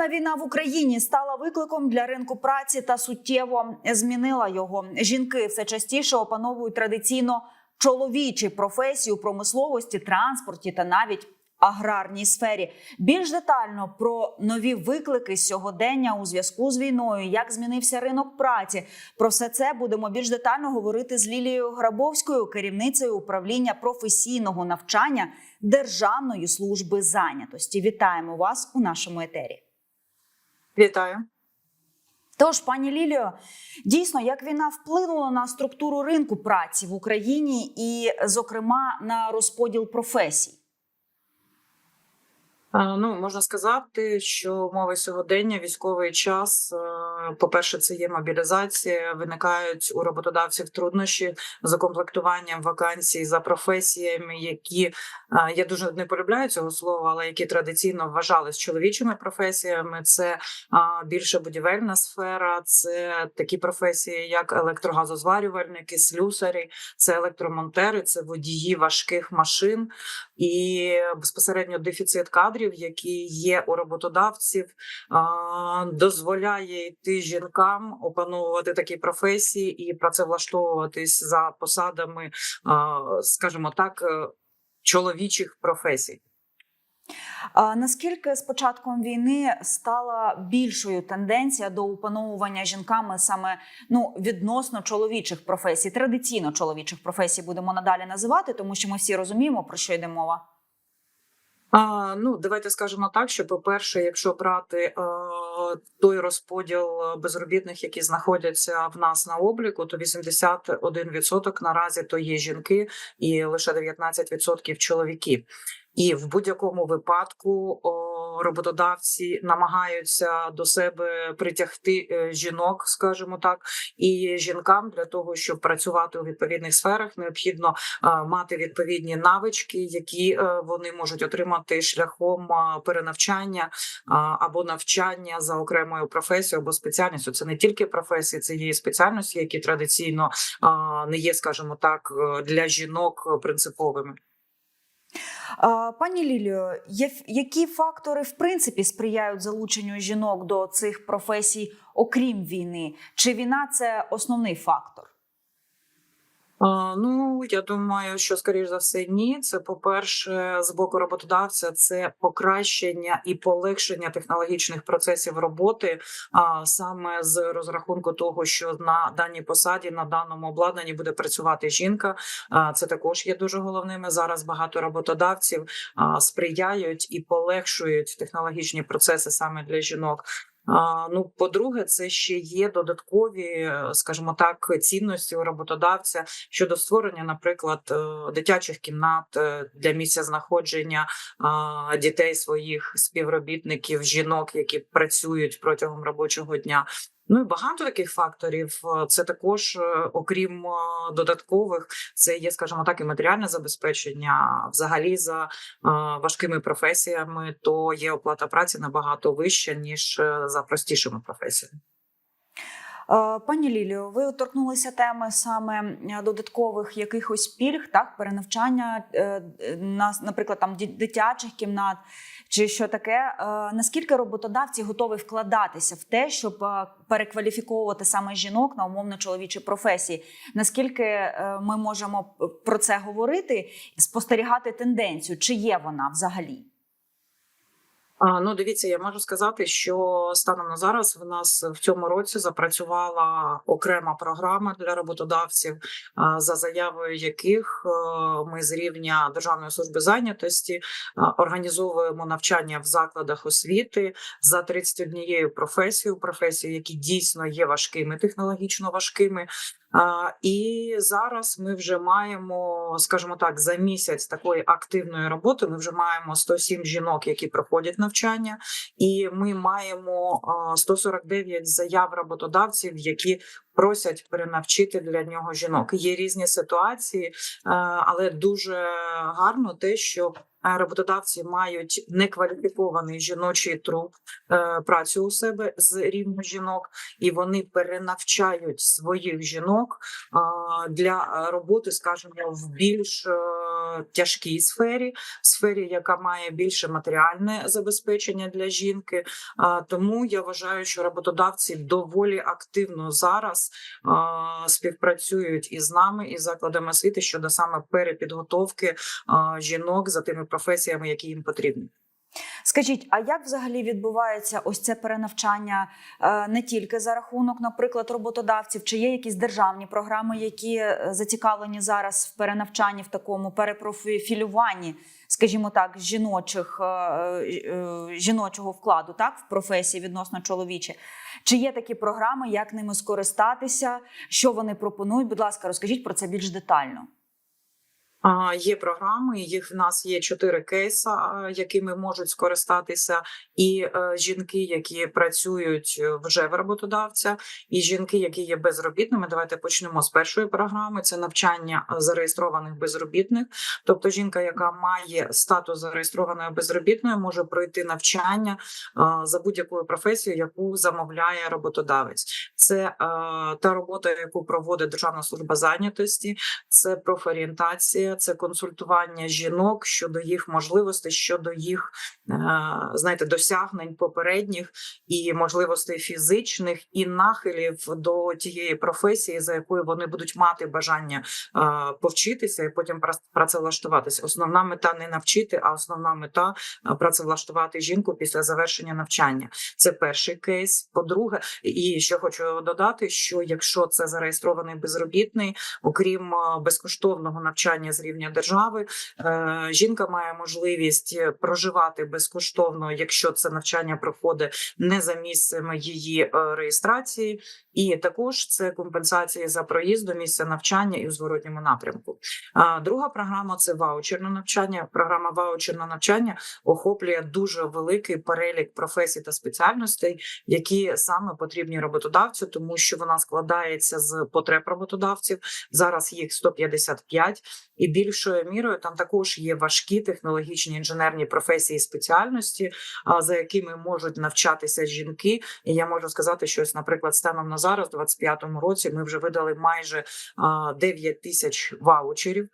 Повномасштабна війна в Україні стала викликом для ринку праці та суттєво змінила його. Жінки все частіше опановують традиційно чоловічі професії у промисловості, транспорті та навіть аграрній сфері. Більш детально про нові виклики сьогодення у зв'язку з війною, як змінився ринок праці. Про все це будемо більш детально говорити з Лілією Грабовською, керівницею управління професійного навчання Державної служби зайнятості. Вітаємо вас у нашому етері. Вітаю. Тож, пані Ліліо, дійсно, як війна вплинула на структуру ринку праці в Україні і, зокрема, на розподіл професій. А, Ну можна сказати, що мови сьогодення, військовий час. е, По-перше, це є мобілізація. Виникають у роботодавців труднощі з укомплектуванням вакансій за професіями, які е, я дуже не полюбляю цього слова, але які традиційно вважались чоловічими професіями. Це більше будівельна сфера, це такі професії, як електрогазозварювальники, слюсарі, це електромонтери, це водії важких машин і безпосередньо дефіцит кадрів, які є у роботодавців, дозволяє йти жінкам опановувати такі професії і працевлаштовуватись за посадами, скажімо так, е, чоловічих професій. Наскільки з початком війни стала більшою тенденція до опановування жінками саме ну відносно чоловічих професій, традиційно чоловічих професій будемо надалі називати, тому що ми всі розуміємо про що йде мова. А, ну, давайте скажемо так, що по-перше, якщо брати а, той розподіл безробітних, які знаходяться в нас на обліку, то 81% наразі то є жінки, і лише 19% чоловіки. І в будь-якому випадку роботодавці намагаються до себе притягти е, жінок, скажімо так, і жінкам для того, щоб працювати у відповідних сферах, необхідно е, мати відповідні навички, які е, вони можуть отримати шляхом перенавчання або навчання за окремою професією або спеціальністю. Це не тільки професії, це є спеціальності, які традиційно не є, скажімо так, для жінок принциповими. Пані Ліліо, які фактори в принципі сприяють залученню жінок до цих професій, окрім війни? Чи війна це основний фактор? Ну я думаю, що скоріш за все ні. Це по-перше, з боку роботодавця це покращення і полегшення технологічних процесів роботи, а саме з розрахунку того, що на даній посаді на даному обладнанні буде працювати жінка. Це також є дуже головними. Зараз багато роботодавців сприяють і полегшують технологічні процеси саме для жінок. Ну, по-друге, це ще є додаткові, е, скажімо так, цінності у роботодавця щодо створення, наприклад, е, дитячих кімнат е, для місця знаходження дітей своїх співробітників, жінок, які працюють протягом робочого дня. Ну і багато таких факторів. Е, Це також, е, окрім е, додаткових, це є, скажімо так, і матеріальне забезпечення. Взагалі, за важкими професіями, то є оплата праці набагато вища ніж за простішими професіями. Пані Ліліо, ви торкнулися теми саме додаткових якихось пільг, так перенавчання е, на, наприклад, там дитячих кімнат чи що таке. Е, Наскільки роботодавці готові вкладатися в те, щоб е, перекваліфіковувати саме жінок на умовно чоловічі професії? Наскільки е, ми можемо про це говорити спостерігати тенденцію, чи є вона взагалі? Ну, дивіться, я можу сказати, що станом на зараз в нас в цьому році запрацювала окрема програма для роботодавців, за заявою яких е, ми з рівня Державної служби зайнятості організовуємо навчання в закладах освіти за 31 професією, професії, які дійсно є важкими, технологічно важкими. І зараз ми вже маємо, скажімо так, за місяць такої активної роботи. Ми вже маємо 107 жінок, які проходять навчання, і ми маємо а, 149 заяв роботодавців, які просять перенавчити для нього жінок. Є різні ситуації, але дуже гарно те, що роботодавці мають некваліфікований жіночий труд е, працю у себе з рівня жінок, і вони перенавчають своїх жінок для роботи, скажімо, в більш е, тяжкій сфері, сфері, яка має більше матеріальне забезпечення для жінки. Тому я вважаю, що роботодавці доволі активно зараз співпрацюють із нами і закладами освіти щодо саме перепідготовки жінок за тими професіями, які їм потрібні. Скажіть, а як взагалі відбувається ось це перенавчання е, не тільки за рахунок, наприклад, роботодавців? Чи є якісь державні програми, які е, зацікавлені зараз в перенавчанні в такому перепрофілюванні, скажімо так, жіночих е, жіночого вкладу, так в професії відносно чоловічі? Чи є такі програми, як ними скористатися? Що вони пропонують? Будь ласка, розкажіть про це більш детально. Є програми, їх в нас є чотири кейса, якими можуть скористатися і е, жінки, які працюють е, вже в роботодавця, і жінки, які є безробітними. Давайте почнемо з першої програми. Це навчання е, зареєстрованих безробітних. Тобто, жінка, яка має статус зареєстрованої безробітної, може пройти навчання за будь-якою професією, яку замовляє роботодавець. Це та робота, яку проводить Державна служба зайнятості, це профорієнтація, це консультування жінок щодо їх можливостей, щодо їх е, знаєте, досягнень попередніх і можливостей фізичних, і нахилів до тієї професії, за якою вони будуть мати бажання е, повчитися і потім пра- працевлаштуватися. Основна мета не навчити, а основна мета е, працевлаштувати жінку після завершення навчання. Це перший кейс. По-друге, і ще хочу додати, що якщо це зареєстрований безробітний, окрім безкоштовного навчання рівня держави, е, жінка має можливість е, проживати безкоштовно, якщо це навчання проходить не за місцем її е, реєстрації, і також це компенсації за проїзд до місця навчання і в зворотньому напрямку. Друга програма це ваучерне навчання. Програма ваучерне навчання охоплює дуже великий перелік професій та спеціальностей, які саме потрібні роботодавцю, тому що вона складається з потреб роботодавців. Зараз їх 155, і більшою мірою там також є важкі технологічні інженерні професії і спеціальності, за якими можуть навчатися жінки. І я можу сказати, що ось, наприклад, станом на зараз, у 25-му році, ми вже видали майже 9 тисяч ваучерів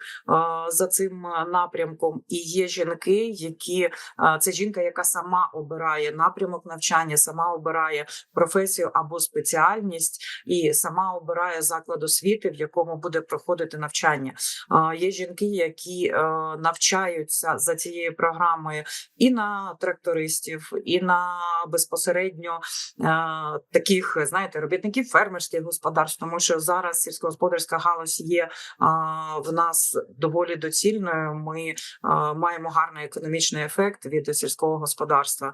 за цим напрямком. І є жінки, які це жінка, яка сама обирає напрямок навчання, сама обирає професію або спеціальність, і сама обирає заклад освіти, в якому буде проходити навчання. Є жінки, які е, навчаються за цією програмою і на трактористів, і на безпосередньо е, таких, знаєте, робітників фермерських господарств, тому що зараз сільськогосподарська галузь є а, в нас доволі доцільною. Ми маємо гарний економічний ефект від сільського господарства.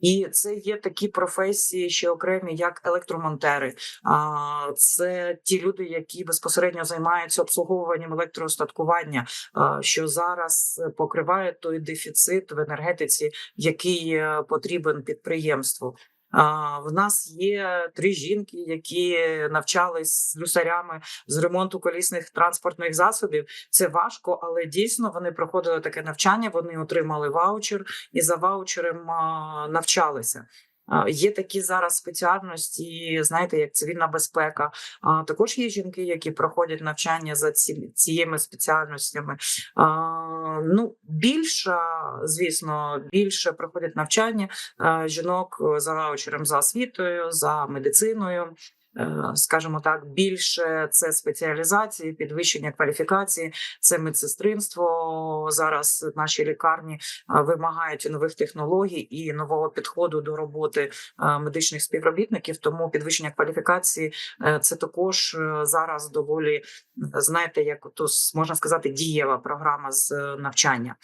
І це є такі професії, ще окремі, як електромонтери. А це ті люди, які безпосередньо займаються обслуговуванням електроостаткування, що зараз покриває той дефіцит в енергетиці, який е, потрібен підприємству. В нас є три жінки, які навчались люсарями з ремонту колісних транспортних засобів. Це важко, але дійсно вони проходили таке навчання. Вони отримали ваучер і за ваучером навчалися. Є такі зараз спеціальності, знаєте, як цивільна безпека. А також є жінки, які проходять навчання за ці, цією спеціальностями. Ну більше, звісно, більше проходять навчання жінок за ваучером за освітою, за медициною. Е, Скажімо так, більше це спеціалізації, підвищення кваліфікації, це медсестринство. Зараз наші лікарні е, вимагають нових технологій і нового підходу до роботи е, медичних співробітників. Тому підвищення кваліфікації це також зараз доволі знаєте, як то можна сказати, дієва програма з навчання.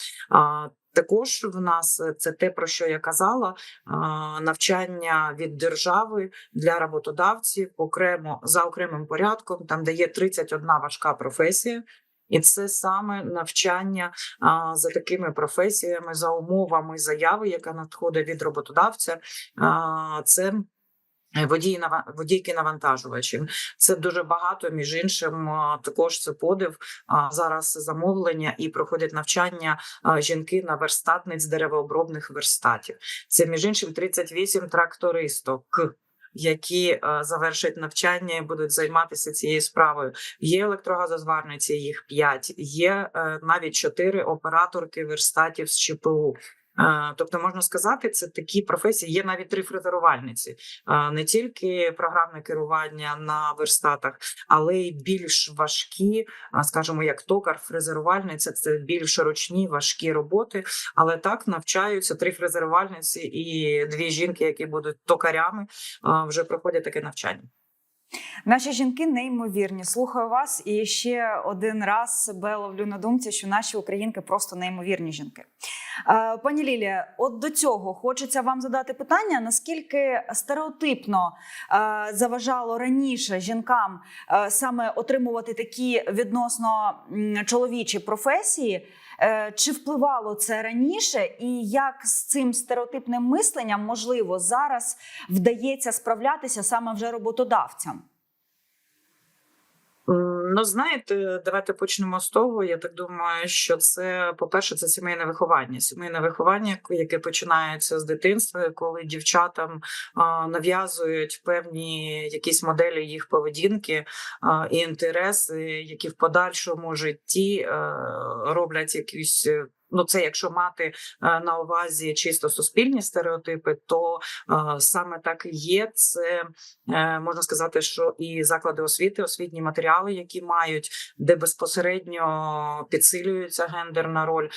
Також в нас е, це те, про що я казала: навчання від держави для роботодавців окремо за окремим порядком, там де є 31 важка професія. І це саме навчання а, за такими професіями, за умовами заяви, яка надходить від роботодавця. А, це Водії нава- водійки навантажувачів це дуже багато. Між іншим, також це подив. А зараз замовлення і проходять навчання жінки на верстатниць деревообробних верстатів. Це між іншим 38 трактористок. Які е, завершать навчання і будуть займатися цією справою. Є електрогазозварниці, їх 5, є е, навіть 4 операторки верстатів з ЧПУ. Тобто можна сказати, це такі професії. Є навіть три фрезерувальниці, не тільки програмне керування на верстатах, але й більш важкі, скажімо, як токар, фрезерувальниця це більш ручні, важкі роботи. Але так навчаються три фрезерувальниці і дві жінки, які будуть токарями, вже проходять таке навчання. Наші жінки неймовірні. Слухаю вас і ще один раз себе ловлю на думці, що наші українки просто неймовірні жінки. Е, Пані Лілія, от до цього хочеться вам задати питання: наскільки стереотипно е, заважало раніше жінкам е, саме отримувати такі відносно чоловічі професії? Е, Чи впливало це раніше, і як з цим стереотипним мисленням можливо зараз вдається справлятися саме вже роботодавцям? Ну, знаєте, давайте почнемо з того. Я так думаю, що це, по-перше, це сімейне виховання. Сімейне виховання, яке починається з дитинства, коли дівчатам нав'язують певні якісь моделі їх поведінки і інтереси, які в подальшому житті е, роблять якісь. Ну, це якщо мати е, на увазі чисто суспільні стереотипи, то е, саме так і є. Це Е, можна сказати, що і заклади освіти, освітні матеріали, які мають, де безпосередньо підсилюється гендерна роль.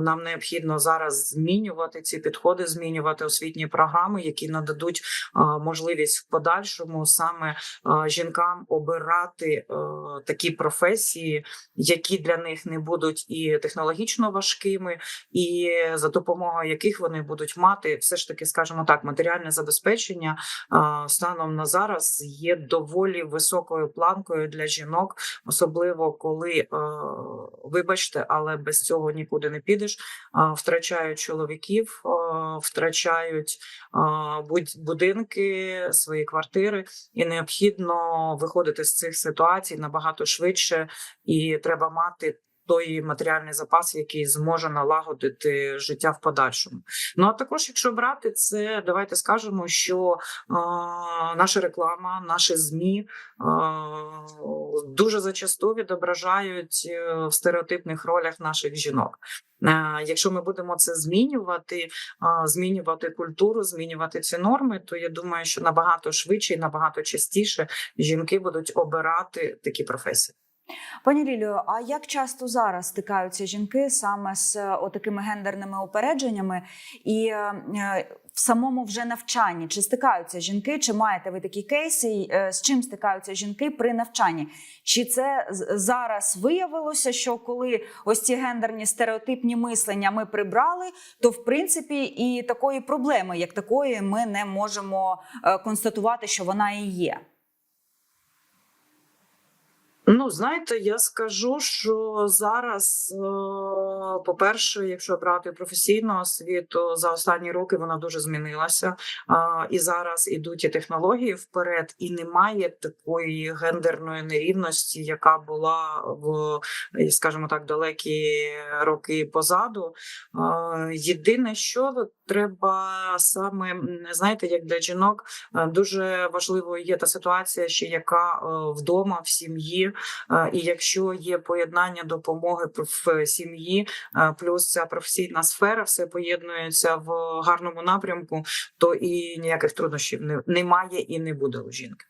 Нам необхідно зараз змінювати ці підходи, змінювати освітні програми, які нададуть можливість в подальшому саме жінкам обирати такі професії, які для них не будуть і технологічно важкими, і за допомогою яких вони будуть мати все ж таки, скажімо так, матеріальне забезпечення станом на зараз є доволі високою планкою для жінок, особливо коли, е, вибачте, але без цього нікуди не підеш. Втрачають чоловіків, втрачають будинки, свої квартири, і необхідно виходити з цих ситуацій набагато швидше, і треба мати. Той матеріальний запас, який зможе налагодити життя в подальшому. Ну а також, якщо брати це, давайте скажемо, що а, наша реклама, наші змі а, дуже зачасту відображають е, в стереотипних ролях наших жінок. Е, Якщо ми будемо це змінювати, змінювати культуру, змінювати ці норми, то я думаю, що набагато швидше і набагато частіше жінки будуть обирати такі професії. Пані Лілію, а як часто зараз стикаються жінки саме з е, отакими гендерними упередженнями і е, е, в самому вже навчанні? Чи стикаються жінки? Чи маєте ви такі кейси? З чим стикаються жінки при навчанні? Чи це зараз виявилося, що коли ось ці гендерні стереотипні мислення ми прибрали, то в принципі і такої проблеми, як такої, ми не можемо констатувати, що вона і є? Ну, знаєте, я скажу, що зараз, е, по-перше, якщо брати професійну освіту, за останні роки вона дуже змінилася. І зараз ідуть і технології вперед, і немає такої гендерної нерівності, яка була в, е, скажімо так, далекі роки позаду. Єдине, що треба саме знаєте, як для жінок е, дуже важливою є та ситуація, ще яка е, вдома в сім'ї. Е, І якщо є поєднання допомоги в сім'ї, плюс ця професійна сфера, все поєднується в гарному напрямку, то і ніяких труднощів немає і не буде у жінки.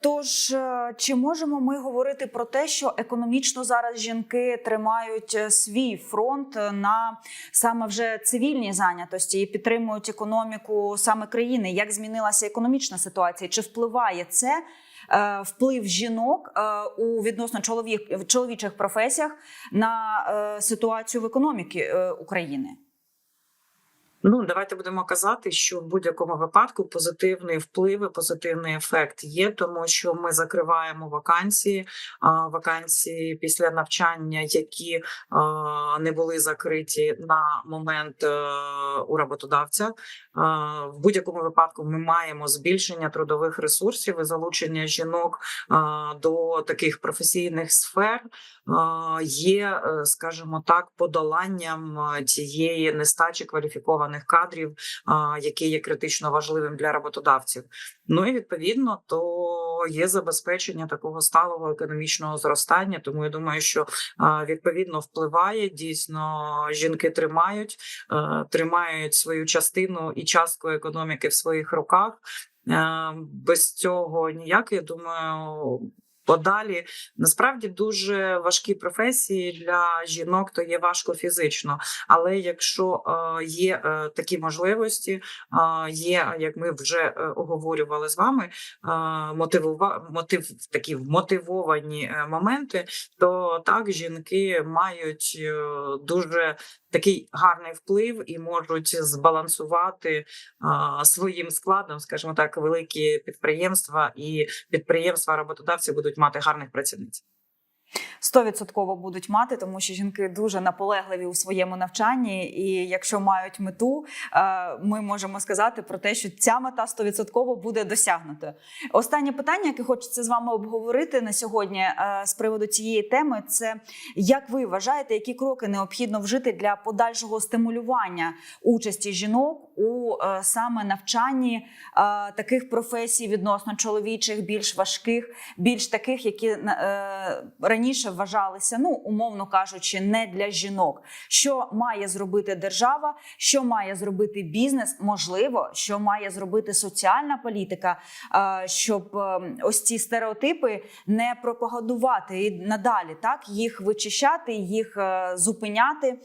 Тож, е, чи можемо ми говорити про те, що економічно зараз жінки тримають е, свій фронт е, на саме вже цивільній зайнятості і підтримують економіку саме країни? Як змінилася економічна ситуація? Чи впливає це вплив жінок у відносно чоловік, в чоловічих професіях на ситуацію в економіці України? Ну, давайте будемо казати, що в будь-якому випадку позитивний вплив позитивний ефект є, тому що ми закриваємо вакансії, вакансії після навчання, які не були закриті на момент е, у роботодавця. В будь-якому випадку ми маємо збільшення трудових ресурсів і залучення жінок до таких професійних сфер. Є, е, скажімо так, подоланням е, цієї нестачі кваліфікованих кадрів, а, які є критично важливим для роботодавців. Ну і відповідно, то є забезпечення такого сталого економічного зростання. Тому я думаю, що відповідно впливає дійсно жінки тримають, тримають свою частину і частку економіки в своїх руках. Е, Без цього ніяк, я думаю. Подалі насправді дуже важкі професії для жінок, то є важко фізично. Але якщо е, є е, такі можливості, е, є як ми вже оговорювали з вами, мотивува, мотив такі мотивовані е, моменти, то так жінки мають дуже такий гарний вплив і можуть збалансувати а, своїм складом, скажімо так, великі підприємства і підприємства роботодавці будуть мати гарних працівниць. Стовідсотково будуть мати, тому що жінки дуже наполегливі у своєму навчанні, і якщо мають мету, е, ми можемо сказати про те, що ця мета стовідсотково буде досягнута. Останнє питання, яке хочеться з вами обговорити на сьогодні е, з приводу цієї теми, це як ви вважаєте, які кроки необхідно вжити для подальшого стимулювання участі жінок у е, саме навчанні таких професій відносно чоловічих, більш важких, більш таких, які е, раніше вважалися, ну умовно кажучи, не для жінок. Що має зробити держава, що має зробити бізнес, можливо, що має зробити соціальна політика, е, щоб е, ось ці стереотипи не пропагандувати і надалі, так їх вичищати, їх е, зупиняти.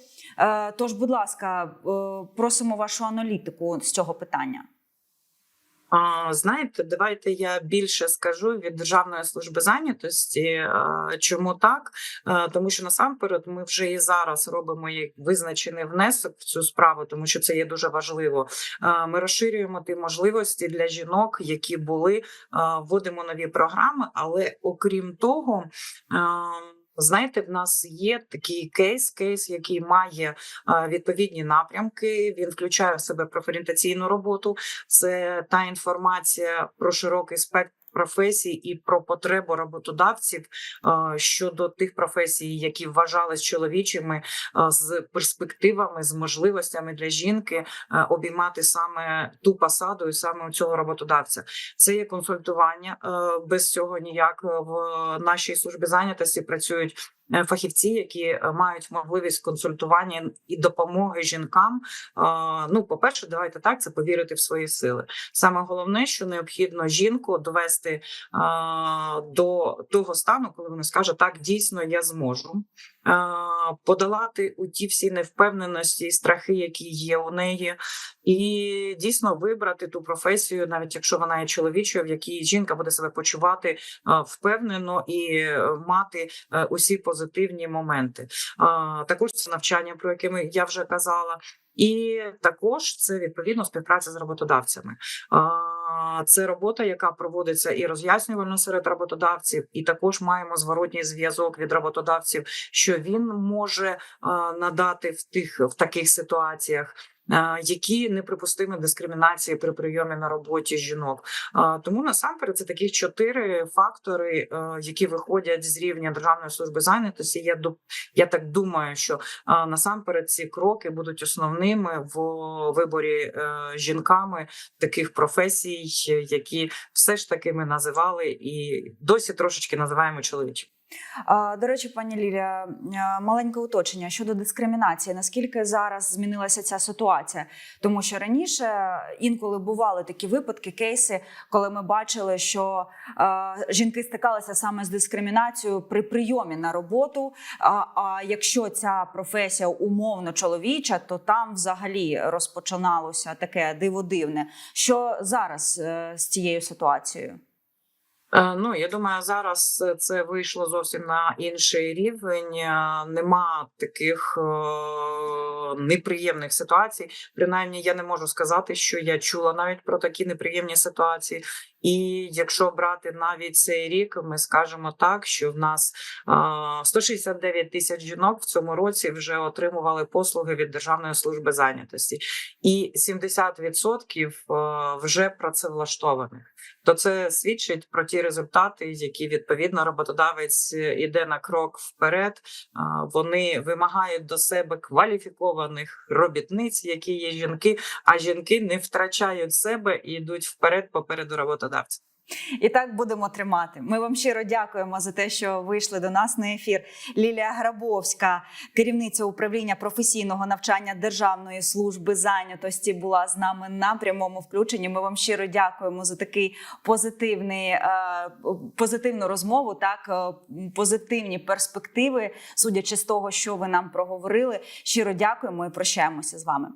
Тож, будь ласка, просимо вашу аналітику з цього питання. Знаєте, давайте я більше скажу від Державної служби зайнятості. Чому так? Тому що насамперед ми вже і зараз робимо визначений внесок в цю справу, тому що це є дуже важливо. Ми розширюємо ті можливості для жінок, які були, вводимо нові програми, але окрім того. Знаєте, в нас є такий кейс, кейс, який має відповідні напрямки. Він включає в себе профорієнтаційну роботу. Це та інформація про широкий спектр. Професій і про потребу роботодавців щодо тих професій, які вважались чоловічими з перспективами, з можливостями для жінки обіймати саме ту посаду і саме цього роботодавця. Це є консультування. Без цього ніяк в нашій службі зайнятості працюють фахівці, які е, мають можливість консультування і допомоги жінкам. Е, Ну, по перше, давайте так це повірити в свої сили. Саме головне, що необхідно жінку довести е, до того стану, коли вона скаже: так, дійсно я зможу. Подолати у ті всі невпевненості страхи, які є у неї, і дійсно вибрати ту професію, навіть якщо вона є чоловічою, в якій жінка буде себе почувати впевнено і е, мати е, усі позитивні моменти. Також це навчання, про яке я вже казала. І також це відповідно співпраця з роботодавцями. Це робота, яка проводиться і роз'яснювально серед роботодавців, і також маємо зворотній зв'язок від роботодавців, що він може надати в тих в таких ситуаціях. А, Які неприпустимі дискримінації при прийомі на роботі жінок, тому насамперед це такі чотири фактори, е, які виходять з рівня Державної служби зайнятості. Я я так думаю, що насамперед ці кроки будуть основними в виборі е, жінками таких професій, які все ж таки ми називали і досі трошечки називаємо чоловічі. До речі, пані Лілія, маленьке уточнення щодо дискримінації. Наскільки зараз змінилася ця ситуація? Тому що раніше інколи бували такі випадки, кейси, коли ми бачили, що жінки стикалися саме з дискримінацією при прийомі на роботу. А, а якщо ця професія умовно чоловіча, то там взагалі розпочиналося таке диво дивне. Що зараз е, з цією ситуацією? Е, Ну, я думаю, зараз е, це вийшло зовсім на інший рівень. Е, Нема таких неприємних ситуацій. Принаймні, я не можу сказати, що я чула навіть про такі неприємні ситуації. І якщо брати навіть цей рік, ми скажемо так, що в нас е, 169 тисяч жінок в цьому році вже отримували послуги від Державної служби зайнятості, і 70% е, вже працевлаштованих то це свідчить про ті результати, які відповідно роботодавець е, іде на крок вперед. Вони вимагають до себе кваліфікованих робітниць, які є жінки, а жінки не втрачають себе і йдуть вперед попереду роботодавця. І так будемо тримати. Ми вам щиро дякуємо за те, що вийшли до нас на ефір. Лілія Грабовська, керівниця управління професійного навчання Державної служби зайнятості, була з нами на прямому включенні. Ми вам щиро дякуємо за такий позитивний е, позитивну розмову. Так е, позитивні перспективи, судячи з того, що ви нам проговорили. Щиро дякуємо і прощаємося з вами.